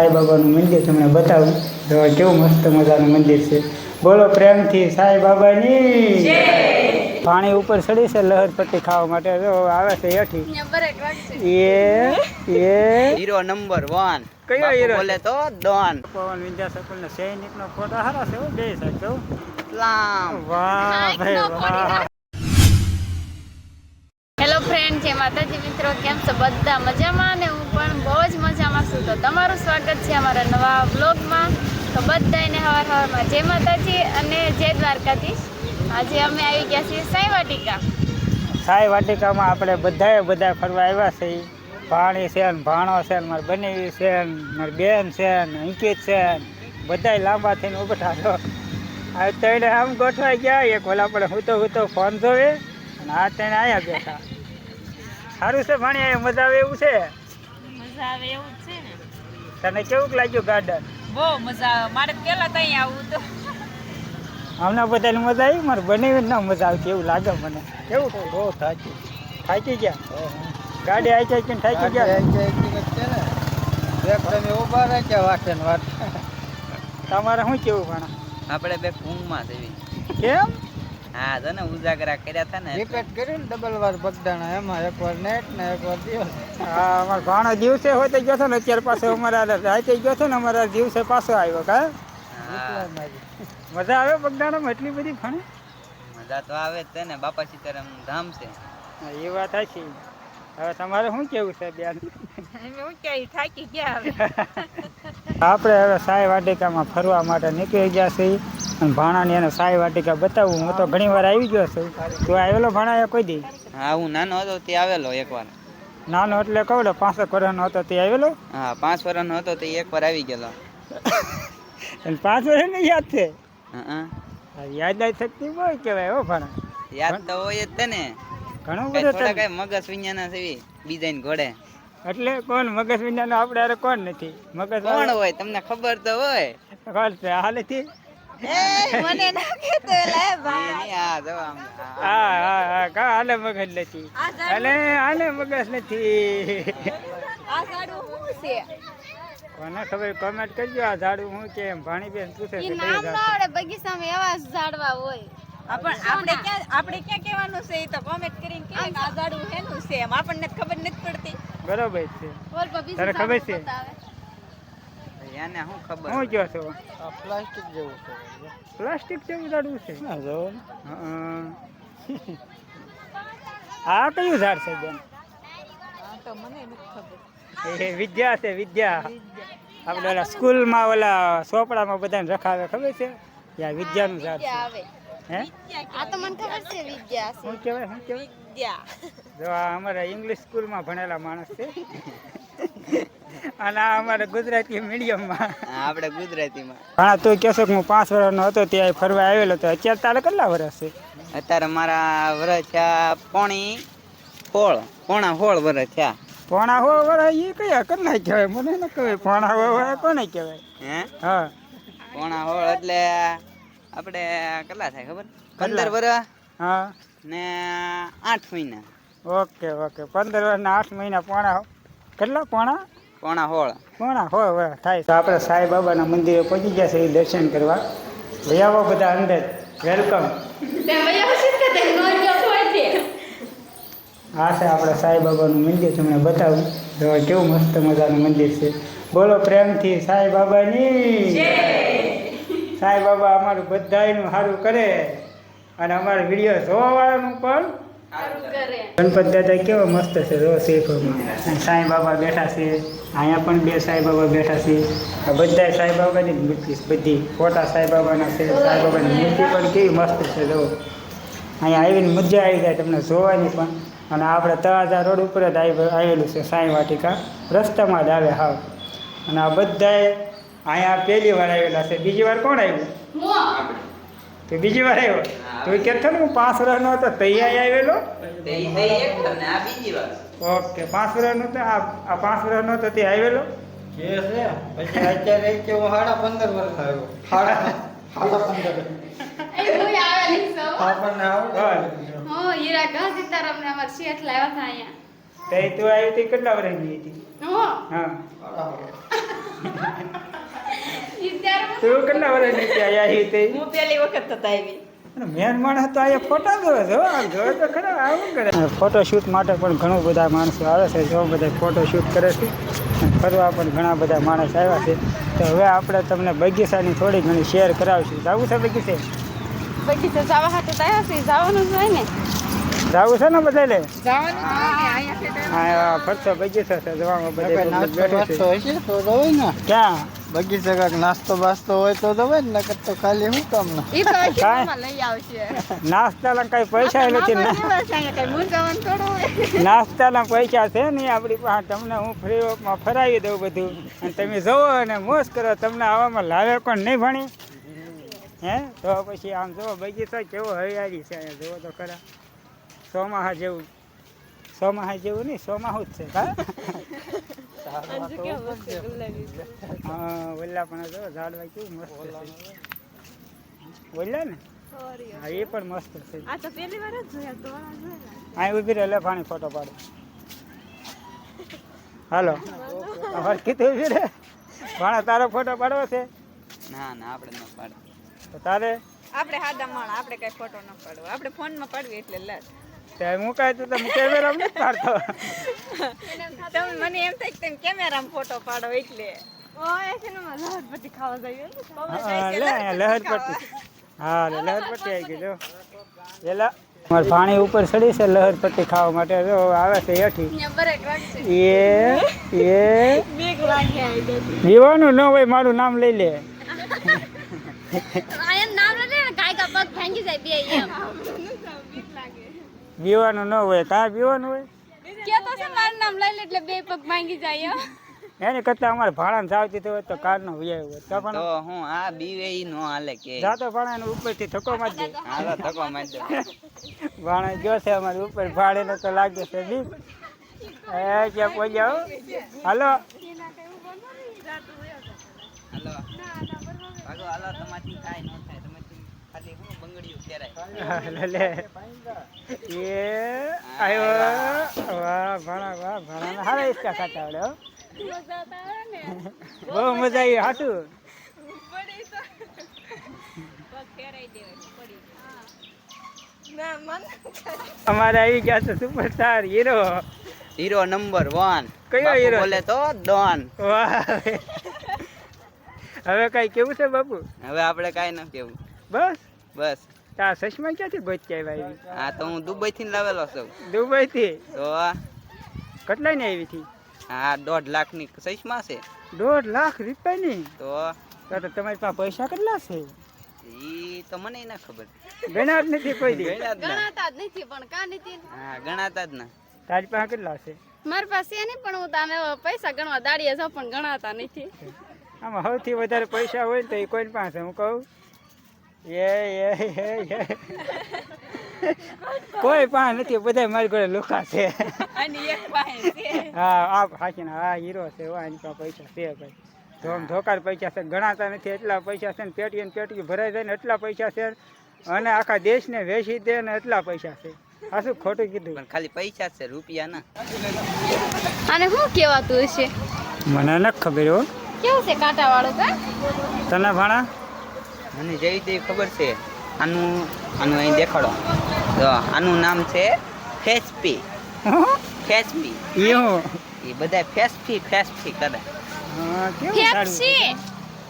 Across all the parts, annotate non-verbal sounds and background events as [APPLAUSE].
સાંઈ બાબાનું મંદિર તમને બતાવું. તો કેવું મસ્ત મજાનું મંદિર છે. બોલો પ્રેમથી સાંઈ બાબાની. પાણી ઉપર ચડી છે લહેર પટ્ટી ખાવા માટે. જો આવે છે હેઠી. એ એ. Hero number one. કયો હીરો? બોલે તો ડોન. પવન વિદ્યાસકુલ ને સૈનિક નો ફોટો. હારા છે બે સાહેબ કેવું વાહ ભાઈ વાહ. માતાજી મિત્રો, કેમ છો? બધા મજામાં ને હું પણ બહુ જ મજામાં છું. તો તમારું સ્વાગત છે અમારા નવા બ્લોગમાં તો બધાને હવાર હવારમાં જય માતાજી અને જય દ્વારકાધીશ. આજે અમે આવી ગયા છીએ સાંઈ વાટિકા સાંઈ વાટિકામાં આપણે બધાએ બધા ફરવા આવ્યા છે ભાણી છે ને ભાણો છે ને મારી બનેવી છે ને મારી બેન છે ને અંકિત છે બધાય લાંબા થઈને ઊભા છો આ ત્રણે આમ ગોઠવાઈ ગયા. એક ઓલા આપણે હું તો હું તો ફોન જોવે અને આ ત્રણે અહીંયા બેઠા. સારું છે ભાણી અહીંયા મજા આવે એવું છે? મજા આવે એવું જ છે ને. તને કેવું લાગ્યું ગાર્ડન બહુ મજા આવે. મારે પેલા તો આવું તો. હમણાં બધાને મજા આવી? મારે બને ના મજા આવતી એવું લાગે મને. કેવું? બહુ થાકી. થાકી ગયા? ગાડી આવી જાય કે થાકી ગયા? તમારે શું કેવું ભણા? આપણે બે કુંભમાં દેવી કેમ? હા તો ને ઉજાગરા કર્યા હતા ને. રિપીટ કર્યું ને ડબલ વાર બગદાણા એમાં એક વાર નેટ ને એકવાર દિવસ. હા અમાર ભાણો દિવસે હોય તો ગયો હતો ને અત્યારે પાછો અમારા રાતે ગયો હતો ને અમારા દિવસે પાછો આવ્યો કા? મજા આવે બગદાણામાં એટલી બધી ભણે? મજા તો આવે જ છે ને બાપા સીતારામ ધામ છે. એ વાત છે હવે તમારે શું કેવું છે બેન? અમે હું ક્યાંય થાકી ગયા [LAUGHS] આપણે હવે સાય વાટિકામાં ફરવા માટે નીકળી ગયા છીએ. અને ભાણાની એને સાઈ વાટિકા બતાવું. હું તો ઘણી વાર આવી ગયો છું. તું આવેલો ભાણા કોઈ દી. હા હું નાનો હતો તે આવેલો એકવાર નાનો એટલે કહું ને પાંસઠ વર્ષનો હતો તે આવેલો? હા પાંચ વર્ષનો હતો તે એકવાર આવી ગયેલો. અને પાંચ વર્ષની યાદ છે? હા યાદ આવી શકતી હોય કહેવાય હો ભાણા. યાદ તો હોય જ છે ને. ઘણું બધું કઈ મગજ વિજ્ઞાના છે બીજા ઘોડે. એટલે કોણ? મગજ વિજ્ઞાન આપણે હારે કોણ નથી? મગજ કોણ હોય? તમને ખબર તો હોય. ખબર છે? હાલેથી? મને ના કહેતો એલા એ આ જો આમ, હા હા હા કા હાલે મગજ નથી? હાલે હાલે મગજ નથી. આ સાડું શું છે? કોને ખબર કોમેન્ટ કરજો આ ઝાડું હું કે એમ. ભાણી બેન પૂછે એ નામ ના આવડે બગીચામાં એવા ઝાડવા હોય. આપણ આપણે ક્યાં આપણે ક્યાં કહેવાનું છે? એ તો કોમેન્ટ કરીને કે આ ઝાડું હેનું છે એમ. આપણને ખબર નથી પડતી. બરોબર છે. તને ખબર છે? એને શું ખબર હું કયો છો? પ્લાસ્ટિક જેવું છે. પ્લાસ્ટિક જેવું ઝાડવું છે? ના જો. હં. આ કયું ઝાડ છે બેન? તો મને નથી ખબર. એ વિદ્યા છે વિદ્યા. આપણે ઓલા સ્કૂલમાં ઓલા ચોપડામાં બધાને રખાવે ખબર છે? યા વિદ્યાનું ઝાડ છે. હે? આ તો મને ખબર છે વિદ્યા છે. શું કહેવાય શું કહેવાય? વિદ્યા. જો આ અમારા ઇંગ્લિશ સ્કૂલમાં ભણેલા માણસ છે. અને આ અમારા ગુજરાતી મીડિયમમાં. હા, આપણે ગુજરાતીમાં. ઘણા તું કહેશો કે હું પાંચ વર્ષનો હતો ત્યાં ફરવા આવેલો તો અત્યારે તારે કેટલા વર્ષ છે? અત્યારે મારા વર્ષ થયા પોણી હોળ પોણા હોળ વર્ષ થયા. પોણા હોળ વર્ષ એ કયા કરના કહેવાય મને ન કહેવાય. પોણા હોળ વર્ષ કોને કહેવાય? હે? હા. પોણા હોળ એટલે આપણે કેટલા થાય ખબર? પંદર વર્ષ હા. ને આઠ મહિના. Okay okay. પંદર વર્ષના આઠ મહિના પોણા કેટલા પોણા? પોણા હોળ. પોણા હોળ વર્ષ થાય તો આપણે સાંઈ બાબાના મંદિરે પહોંચી ગયા છે એ દર્શન કરવા. ભાઈ આવો બધા અંદર. વેલકમ હા છે આપણે સાંઈ બાબાનું મંદિર તમને બતાવું. તો કેવું મસ્ત મજાનું મંદિર છે. બોલો પ્રેમથી સાંઈ બાબાની. સાંઈ બાબા અમારું બધાનું સારું કરે. અને અમારા વીડિયો જોવાવાળાનું પણ ગણપત દાદા કેવો મસ્ત છે જો શેખોમાં. સાંઈ બાબા બેઠા છે. અહીંયા પણ બે સાંઈ બાબા બેઠા છે. આ બધા સાંઈ બાબાની જ મૂર્તિ બધી ફોટા સાંઈ બાબાના છે. સાંઈ બાબાની મૂર્તિ પણ કેવી મસ્ત છે જો. અહીંયા આવીને મજા આવી જાય તમને જોવાની પણ. અને આપણે તળાજા રોડ ઉપર જ આવી આવેલું છે સાંઈ વાટિકા. રસ્તામાં જ આવે હાવ. અને આ બધાએ અહીંયા પહેલી વાર આવેલા છે. બીજી વાર કોણ આવ્યું? તો બીજી વાર આવ્યો. તો કહેતો ને હું પાંચ વર્ષનો હતો તૈયાર આવેલો? આ બીજી વાર. ઓકે પાંચ વર્ષનો તો આ આ પાંચ વર્ષનો હતો તે આવેલો? તે તું આવી હતી કેટલા વર્ષની હતી? હા. [LAUGHS] તું કેટલા વર્ષ નીચે આયા હી તે? હું પહેલી વખત થતા આવી. મેન માણસ તો અહીંયા ફોટા જોવે છે. આમ જોવે તો ખરા આવું કરે. ફોટો શૂટ માટે પણ ઘણું બધા માણસો આવે છે જો બધા ફોટો શૂટ કરે છે. ફરવા પણ ઘણા બધા માણસ આવ્યા છે. તો હવે આપણે તમને બગીચાની થોડી ઘણી શેર કરાવશું. જવું છે બગીચે? બગીચે જવા હાટું તૈયાર છે જવાનું જ હોય ને. જવું છે ને બધા લે ફરતો બગીચો છે જવાનું. બધા નાસ્તો ક્યાં? બગીચા કાંક નાસ્તો બાસ્તો હોય તો હોય ને નકર તો ખાલી હું કામ ના. કાંઈ? શીખવામાં લઈ આવશે. નાસ્તાના કઈ પૈસા નથી નથી ના. પૈસા છે ને આપણી પાસે તમને હું ફ્રી માં ફરાવી દઉં બધું. અને તમે જુઓ અને મોજ કરો તમને આવામાં લાવે કોણ નહીં ભણી? હે? તો પછી આમ જોવો બગીચો કેવો હરિયાળી છે જોવો તો ખરા. સોમાહા જેવું. સોમાહા જેવું નહીં સોમાહું જ છે. હા? હા ઓલા પણ જો ઝાડવા કેવું મસ્ત છે. ઓલા ને? હા એ પણ મસ્ત છે. આ તો પહેલી વાર જ જોયા લે પાણી ફોટો પાડો. હાલો. અમારે કીધું ઊભી રહે. ભાણા તારો ફોટો પાડવો છે? ના ના આપણે ન પાડે તો તારે? આપણે હાદા માણ આપણે કઈ ફોટો ન પાડવો. આપણે ફોનમાં પાડવી એટલે લત તે હું તું તમે કેમેરા નથી પાડતો? તમે મને એમ થાય કે તમે કેમેરામાં ફોટો પાડો એટલે. ઓય છે ને મારે લહર પછી ખાવા જઈએ ને. હા લે અહીંયા લહેર પટ્ટી હા લે લહેર પટ્ટી આવી ગઈ જો. પેલા મારે પાણી ઉપર ચડી છે લહેર પટ્ટી ખાવા માટે જો આવે છે હેઠી. એ એ. પીવાનું ન હોય મારું નામ લઈ લે. નામ લે ને કાય કા પગ ભાંગી જાય બે એમ પીવાનું ન હોય તાર પીવાનું હોય? કે તો છે મારું નામ લઈ લે એટલે બે પગ ભાંગી જાય હો. એની કરતા અમારે ભાડા જાવતી તો હોય તો કાર નો વ્યાય હોય. તો પણ હું આ બીવે ઈ નો હાલે કે. જાતો ભાડા ઉપરથી ધક્કો મારી દે. હાલો ધક્કો મારી દો. [LAUGHS] છે અમારે ઉપર ભાડે નો તો લાગે છે એ? હાલો. હાલો. હાલો તમારથી કાંઈ ન થાય તમે ખાલી હું બંગડીયું લે એ આયો. વાહ ભાણા વાહ ભાણા. હારા ઈસકા ખાતા આવડે હો. બહુ મજા આવી હાટું. અમારે આવી ગયા છે superstar hero hero number one કયો હીરો? બોલે તો ડોન. વાહ. હવે કઈ કેવું છે બાપુ? હવે આપણે કાંઈ ન કેવું. બસ. બસ. તા ચશ્મા ક્યાંથી ગોચ્યા આવ્યા આ તો હું દુબઈ થી લાવેલો છું. દુબઈ થી તો કેટલા ની આવી હતી? આ દોઢ લાખની ચશ્મા છે. દોઢ લાખ રૂપિયાની? તો તો તો તમારી પાસે પૈસા કેટલા છે? ઈ તો મને ના ખબર. ગણાત નથી કોઈ દી. ગણાતા જ નથી પણ કા નથી? હા ગણાતા જ ના. તારી પાસે કેટલા છે? મારી પાસે નહીં પણ હું તને પૈસા ગણવા દાડીએ જાઉં પણ ગણાતા નથી. આમાં સૌથી વધારે પૈસા હોય ને તો એ કોઈ પાસે હું કહું? એ એ કોઈ પાસે નથી બધા મારી ઘરે લુખા છે. અને એક પાસે છે. હા આ હાચીને હા હીરો છે આની પાસે પૈસા છે ભાઈ. ધોમ ધોકાર પૈસા છે ગણાતા નથી એટલા પૈસા છે ને પેટી ને પેટી ભરાઈ જાય ને એટલા પૈસા છે. અને આખા દેશને વેચી દે ને એટલા પૈસા છે. આ શું ખોટું કીધું? પણ ખાલી પૈસા છે રૂપિયા ના. અને શું કહેવાતું હશે? મને નથી ખબર હો. કેવું છે કાંટા વાળું તને ભાણા? મને જેવી તેવી ખબર છે. આનું આનું અહીં દેખાડો. તો આનું નામ છે ફેસપી. ફેસપી. એ બધા ફેસપી ફેસપી કરે ફેફસી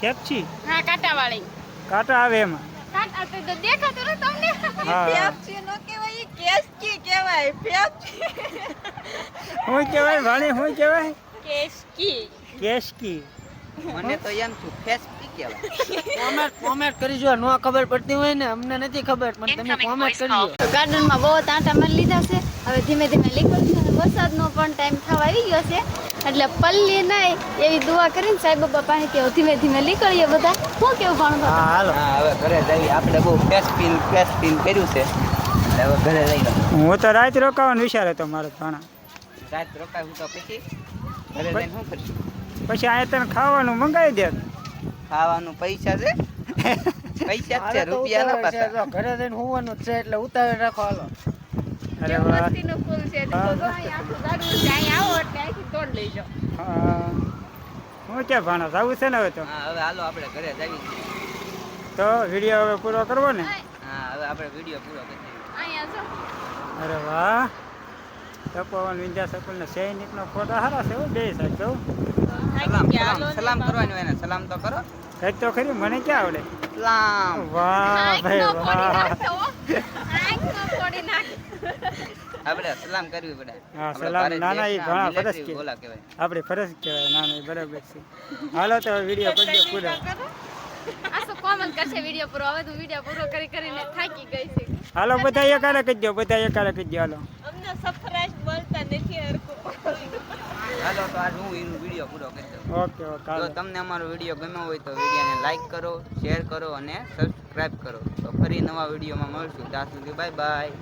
ફેફસી હા કાંટા વાળી કાંટા આવે એમાં. કાંટા તો તો ને તમને? હા. નો કહેવાય ઈ કેસ્કી કહેવાય શું કહેવાય ભાણી શું કહેવાય? કેશકી કેશકી મને તો એમ છું ફેસબુક કહેવાય. કોમેન્ટ કોમેન્ટ કરજો ન ખબર પડતી હોય ને અમને નથી ખબર પણ તમે કોમેન્ટ કરજો ગાર્ડનમાં બહુ તાંટા મારી લીધા છે. હવે ધીમે ધીમે નીકળશું અને વરસાદનો પણ ટાઈમ થવા આવી ગયો છે. એટલે પલ્લી નાય એવી દુઆ કરીને સાહેબ બાપા પાસેથી કે ધીમે ધીમે નીકળીએ બધા. શું કેવું ભણો હા હાલો. હવે ઘરે જઈએ. આપણે બહુ ફેસપીન ફેસપીન કર્યું છે. એટલે હવે ઘરે જઈએ હું તો રાત રોકાવાનો વિચાર હતો મારો ભાણા. રાત રોકાવું તો પછી. ઘરે જઈને શું કરશું? પછી અહીંયા તને ખાવાનું મંગાવી દે. ખાવાનું પૈસા છે? પૈસા જ છે રૂપિયા ના પાછા. ઘરે જઈને હોવાનું જ છે એટલે ઉતાવળ રાખો હાલો. અરે વાહ. મસ્તીનું ફૂલ છે તો આખું ગાડું છે આવો એટલે અહીંથી તોડ લઈ જાઓ હા. હું ક્યાં ભાણસ? આવું છે ને હવે તો? હા હવે હાલો આપણે ઘરે જઈએ તો વીડિયો હવે પૂરો કરવો ને? હા હવે આપણે વીડિયો પૂરો કરી દઈએ. અહીંયા જો. અરે વાહ. તપોવન વિંધ્યા સૈનિક નો ફોટો. સારા છે બે સાહેબ તો સલામ સલામ સલામ કરવાનું એને સલામ તો કરો. કંઈક તો ખરી મને ક્યાં આવડે? સલામ. વાહ ભાઈ વાહ. આપણે સલામ કરવી પડે. હા, સલામ. ભારત ના, ના, એ ઘણા ફરજ છે. બોલા કહેવાય. આપણે ફરજ કહેવાય ના એ બરાબર છે. હાલો તો વીડિયો કરજો પૂરો આ શું કોમન કરશે વીડિયો પૂરો? હવે તું વીડિયો પૂરો કરી કરીને થાકી ગઈ છે. હાલો બધા એકાલે કરજો બધા એકારે કરજો હાલો. અમને હરખું હાલો તો આજ હું એનો વીડિયો પૂરો કરી દઉં. ઓકે ઓકે જો તમને અમારો વીડિયો ગમ્યો હોય તો વિડીયોને લાઈક કરો શેર કરો અને સબસ્ક્રાઇબ કરો. તો ફરી નવા વિડીયોમાં મળશું. ત્યાં સુધી બાય બાય